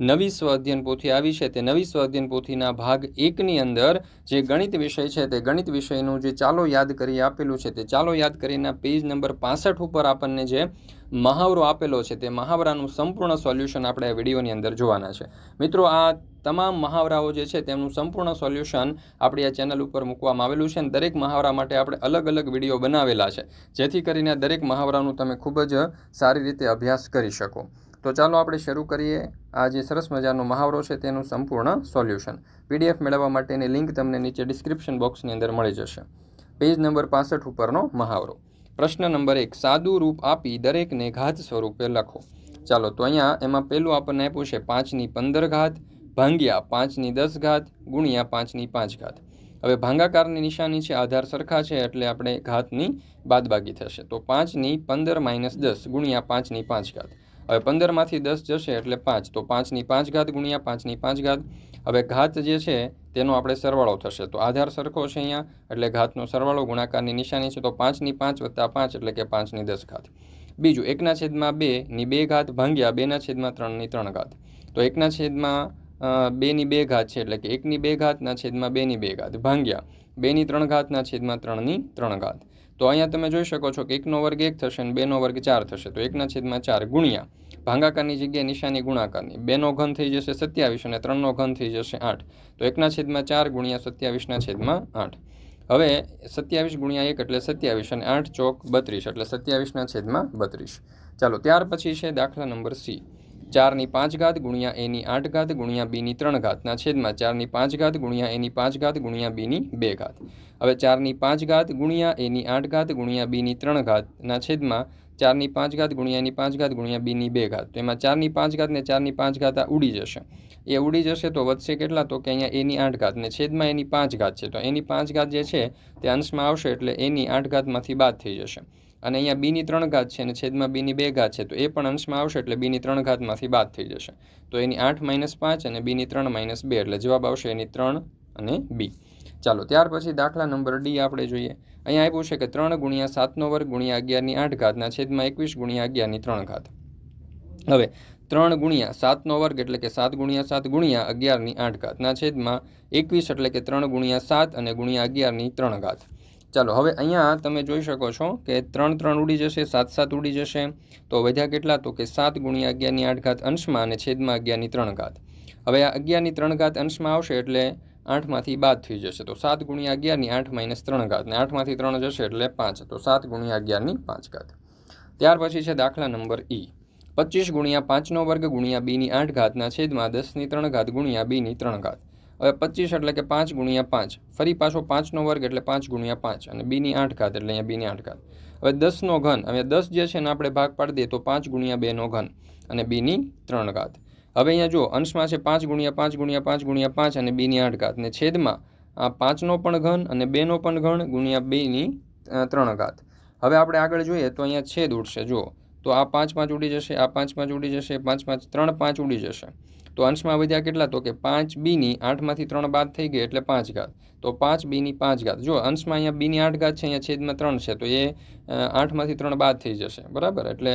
નવી સ્વાધ્યન પોથી આવી છે. તે નવી સ્વાધ્યન પોથીના ભાગ એકની અંદર જે ગણિત વિષય છે, તે ગણિત વિષયનું જે ચાલો યાદ કરી આપેલું છે, તે ચાલો યાદ કરીના પેજ નંબર પાસઠ ઉપર આપણને જે મહાવરો આપેલો છે, તે મહાવરાનું સંપૂર્ણ સોલ્યુશન આપણે આ વિડીયોની અંદર જોવાના છે. મિત્રો, આ તમામ મહાવરાઓ જે છે, તેમનું સંપૂર્ણ સોલ્યુશન આપણી આ ચેનલ ઉપર મૂકવામાં આવેલું છે અને દરેક મહાવરા માટે આપણે અલગ અલગ વીડિયો બનાવેલા છે. જેથી કરીને દરેક મહાવરાનું તમે ખૂબ જ સારી રીતે અભ્યાસ કરી શકો. તો ચાલો આપણે શરૂ કરીએ. આ જે સરસ મજાનો મહાવરો છે તેનું સંપૂર્ણ સોલ્યુશન. પીડીએફ મેળવવા માટેની લિંક તમને નીચે ડિસ્ક્રિપ્શન બોક્સની અંદર મળી જશે. પેજ નંબર પાસઠ ઉપરનો મહાવરો. પ્રશ્ન નંબર એક, સાદું રૂપ આપી દરેકને ઘાત સ્વરૂપે લખો. ચાલો, તો અહીંયા એમાં પહેલું આપણને આપ્યું છે પાંચની પંદર ઘાત, ભાંગ્યા પાંચની દસ ઘાત, ગુણ્યા પાંચની પાંચ ઘાત. હવે ભાંગાકારની નિશાની છે, આધાર સરખા છે, એટલે આપણે ઘાતની બાદબાકી થશે. તો પાંચની પંદર માઇનસ દસ ગુણ્યા પાંચની પાંચ ઘાત. હવે પંદરમાંથી દસ જશે એટલે પાંચ. તો પાંચની પાંચ ઘાત ગુણ્યા પાંચની પાંચ ઘાત. હવે ઘાત જે છે, તેનો આપણે સરવાળો થશે. તો આધાર સરખો છે અહીંયા, એટલે ઘાતનો સરવાળો ગુણાકારની નિશાની છે. તો પાંચની પાંચ વત્તા પાંચ એટલે કે પાંચની દસ ઘાત. બીજું, એકના છેદમાં બે ની બે ઘાત ભાંગ્યા બેના છેદમાં ત્રણની ત્રણ ઘાત. તો એકના છેદમાં બેની બે ઘાત છે એટલે કે એકની બે ઘાતના છેદમાં બેની બે ઘાત ભાંગ્યા બેની ત્રણ ઘાતના છેદમાં ત્રણની ત્રણ ઘાત. તો અહીંયા તમે જોઈ શકો છો કે એકનો વર્ગ એક થશે અને બેનો વર્ગ ચાર થશે. તો એકના છેદમાં ચાર ગુણ્યા. ભાંગાકારની જગ્યાએ નિશાની ગુણાકારની. બેનો ઘન થઈ જશે સત્યાવીસ અને ત્રણનો ઘન થઈ જશે આઠ. તો એકના છેદમાં ચાર ગુણ્યા સત્યાવીસના છેદમાં આઠ. હવે સત્યાવીસ ગુણ્યા એક એટલે સત્યાવીસ અને આઠ ચોક બત્રીસ એટલે સત્યાવીસના છેદમાં બત્રીસ. ચાલો ત્યાર પછી છે દાખલા નંબર સી. ચારની પાંચ ઘાત ગુણ્યા એની આઠ ઘાત ગુણ્યા બીની ત્રણ ઘાતના છેદમાં ચારની પાંચ ઘાત ગુણ્યા એની પાંચ ઘાત ગુણ્યા બીની બે ઘાત હવે ચારની પાંચ ઘાત ગુણ્યા એની આઠ ઘાત ગુણ્યા બીની ત્રણ ઘાતના છેદમાં ચારની પાંચ ઘાત ગુણ્યા એની પાંચ ઘાત ગુણ્યા બીની બે ઘાત તો એમાં ચારની પાંચ ઘાત ને ચારની પાંચ ઘાત આ ઉડી જશે એ ઉડી જશે તો વધશે કેટલા તો કે અહીંયા એની આઠ ઘાત ને છેદમાં એની પાંચ ઘાત છે તો એની પાંચ ઘાત જે છે તે અંશમાં આવશે એટલે એની આઠ ઘાતમાંથી બાદ થઈ જશે અને અહીંયા બીની ત્રણ ઘાત છે અને છેદમાં બીની બે ઘાત છે, તો એ પણ અંશમાં આવશે એટલે બીની ત્રણ ઘાતમાંથી બાદ થઈ જશે. તો એની આઠ માઇનસ પાંચ અને બીની ત્રણ માઇનસ બે, એટલે જવાબ આવશે એની ત્રણ અને બી. ચાલો, ત્યાર પછી દાખલા નંબર ડી આપણે જોઈએ. અહીંયા આપ્યું છે કે ત્રણ ગુણ્યા સાતનો વર્ગ ગુણ્યા અગિયારની આઠ ઘાતના છેદમાં એકવીસ ગુણ્યા અગિયારની ત્રણ ઘાત. હવે, ત્રણ ગુણ્યા સાતનો વર્ગ એટલે કે સાત ગુણ્યા સાત ગુણ્યા અગિયારની આઠ ઘાતના છેદમાં એકવીસ એટલે કે ત્રણ ગુણ્યા સાત અને ગુણ્યા અગિયારની ત્રણ ઘાત. ચાલો, હવે અહીંયા તમે જોઈ શકો છો કે ત્રણ ત્રણ ઉડી જશે, સાત સાત ઉડી જશે. તો વધ્યા કેટલા? તો કે સાત ગુણ્યા અગિયારની આઠ ઘાત અંશમાં અને છેદમાં અગિયારની ત્રણ ઘાત. હવે આ અગિયારની ત્રણ ઘાત અંશમાં આવશે એટલે આઠમાંથી બાદ થઈ જશે. તો સાત ગુણ્યા અગિયારની આઠ માઇનસ ત્રણ ઘાત. ને આઠમાંથી ત્રણ જશે એટલે પાંચ. તો સાત ગુણ્યા અગિયારની પાંચ ઘાત. ત્યાર પછી છે દાખલા નંબર ઈ. પચીસ ગુણ્યા પાંચનો વર્ગ ગુણ્યા બીની આઠ ઘાતના છેદમાં દસની ત્રણ ઘાત ગુણ્યા બીની ત્રણ ઘાત. હવે પચીસ એટલે કે પાંચ ગુણ્યા પાંચ. ફરી પાછો પાંચનો વર્ગ એટલે પાંચ ગુણ્યા પાંચ અને બીની આઠ ઘાત એટલે અહીંયા બીની આઠ ઘાત. હવે દસનો ઘન, હવે દસ જે છે ને આપણે ભાગ પાડી દઈએ તો પાંચ ગુણ્યા બેનો ઘન અને બીની ત્રણ ઘાત. હવે અહીંયા જો અંશમાં છે પાંચ ગુણ્યા પાંચ ગુણ્યા પાંચ ગુણ્યા પાંચ અને બીની આઠ ઘાત. ને છેદમાં આ પાંચનો પણ ઘન અને બેનો પણ ઘન ગુણ્યા બેની ત્રણ ઘાત. હવે આપણે આગળ જોઈએ તો અહીંયા છેદ ઉડશે. જુઓ તો આ પાંચ પાંચ ઉડી જશે, આ પાંચ પાંચ ઉડી જશે, પાંચ પાંચ ત્રણ પાંચ ઉડી જશે. તો અંશમાં વધ્યા કેટલા? તો કે પાંચ બીની આઠમાંથી ત્રણ બાદ થઈ ગઈ એટલે પાંચ ઘાત. તો પાંચ બીની પાંચ ઘાત. જો અંશમાં અહીંયા બીની આઠ ઘાત છે, અહીંયા છેદમાં ત્રણ છે, તો એ આઠમાંથી ત્રણ બાદ થઈ જશે. બરાબર? એટલે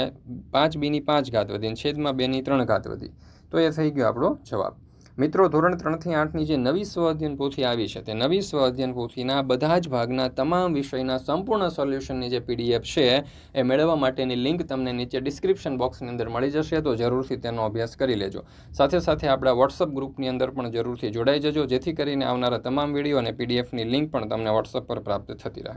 પાંચ બીની પાંચ ઘાત વધી છેદમાં બેની ત્રણ ઘાત વધી. તો એ થઈ ગયો આપણો જવાબ. મિત્રો, ધોરણ ત્રણથી આઠની જે નવી સ્વ અધ્યયન પોથી આવી છે, તે નવી સ્વ અધ્યયન પોથીના બધા જ ભાગના તમામ વિષયના સંપૂર્ણ સોલ્યુશનની જે પીડીએફ છે, એ મેળવવા માટેની લિંક તમને નીચે ડિસ્ક્રિપ્શન બોક્સની અંદર મળી જશે, તો જરૂરથી તેનો અભ્યાસ કરી લેજો. સાથે સાથે આપણા વોટ્સઅપ ગ્રુપની અંદર પણ જરૂરથી જોડાઈ જજો, જેથી કરીને આવનારા તમામ વીડિયો અને પીડીએફની લિંક પણ તમને વોટ્સઅપ પર પ્રાપ્ત થતી રહે.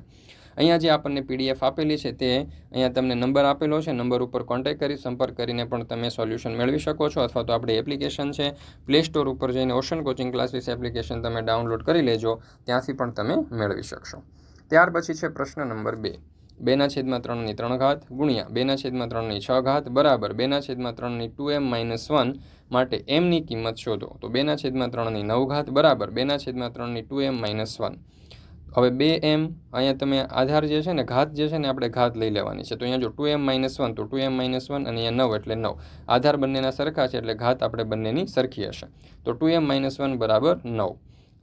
અહીંયા જે આપણને પીડીએફ આપેલી છે તે અહીંયા તમને નંબર આપેલો છે. નંબર ઉપર કોન્ટેક કરી, સંપર્ક કરીને પણ તમે સોલ્યુશન મેળવી શકો છો અથવા તો આપણી એપ્લિકેશન છે પ્લે સ્ટોર ઉપર જઈને ઓશન કોચિંગ ક્લાસીસ એપ્લિકેશન તમે ડાઉનલોડ કરી લેજો, ત્યાંથી પણ તમે મેળવી શકશો. ત્યાર પછી છે પ્રશ્ન નંબર બે. બેના છેદમાં ત્રણની ત્રણ ઘાત ગુણ્યા બેના છેદમાં ત્રણની છ ઘાત બરાબર બેના છેદમાં ત્રણની ટુ એમ માઇનસ વન માટે એમની કિંમત શોધો. તો બેના છેદમાં ત્રણની નવ ઘાત બરાબર બેના છેદમાં ત્રણની ટુ એમ માઇનસ વન. હવે બે એમ અહીંયા તમે આધાર જે છે ને ઘાત જે છે ને આપણે ઘાત લઈ લેવાની છે. તો અહીંયા જો ટુ એમ માઇનસ વન, તો ટુ એમ માઇનસ વન અને અહીંયા નવ એટલે નવ. આધાર બંનેના સરખા છે એટલે ઘાત આપણે બંનેની સરખી હશે. તો ટુ એમ માઇનસ વન બરાબર નવ.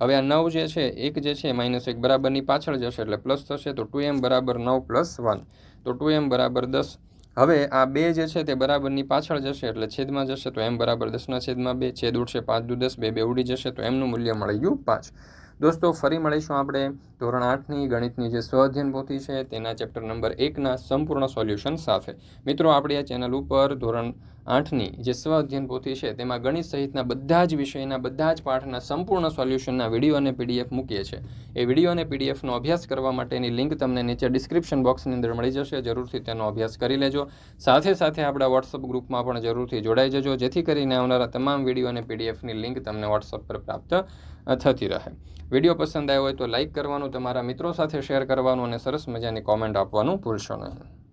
હવે આ નવ જે છે, એક જે છે, માઇનસ એક બરાબરની પાછળ જશે એટલે પ્લસ થશે તો ટુ એમ બરાબર નવ પ્લસ વન. તો ટુ એમ બરાબર દસ. હવે આ બે જે છે તે બરાબરની પાછળ જશે એટલે છેદમાં જશે તો એમ બરાબર દસના છેદમાં બે. છેદ ઉડશે પાંચ દુ દસ, બે બે ઉડી જશે તો એમનું મૂલ્ય મળી ગયું પાંચ. દોસ્તો, ફરી મળીશું આપણે ધોરણ આઠની ગણિતની જે સ્વઅધ્યયન પોથી છે, તેના ચેપ્ટર નંબર એકના સંપૂર્ણ સોલ્યુશન સાથે. મિત્રો, આપણી આ ચેનલ ઉપર ધોરણ આઠની જે સ્વઅધ્યયન પોથી છે, તેમાં ગણિત સહિતના બધા જ વિષયના, બધા જ પાઠના સંપૂર્ણ સોલ્યુશનના વીડિયો અને પીડીએફ મૂકીએ છીએ. એ વીડિયો અને પીડીએફનો અભ્યાસ કરવા માટેની લિંક તમને નીચે ડિસ્ક્રિપ્શન બોક્સની અંદર મળી જશે. જરૂરથી તેનો અભ્યાસ કરી લેજો. સાથે સાથે આપણા વોટ્સઅપ ગ્રુપમાં પણ જરૂરથી જોડાઈ જજો. જેથી કરીને આવનારા તમામ વીડિયો અને પીડીએફની લિંક તમને વોટ્સઅપ પર પ્રાપ્ત થતી રહે. વીડિયો પસંદ આવ્યો હોય તો લાઇક કરવાનું, તમારા મિત્રો સાથે શેર કરવાનું અને સરસ મજાની કોમેન્ટ આપવાનું ભૂલશો નહીં.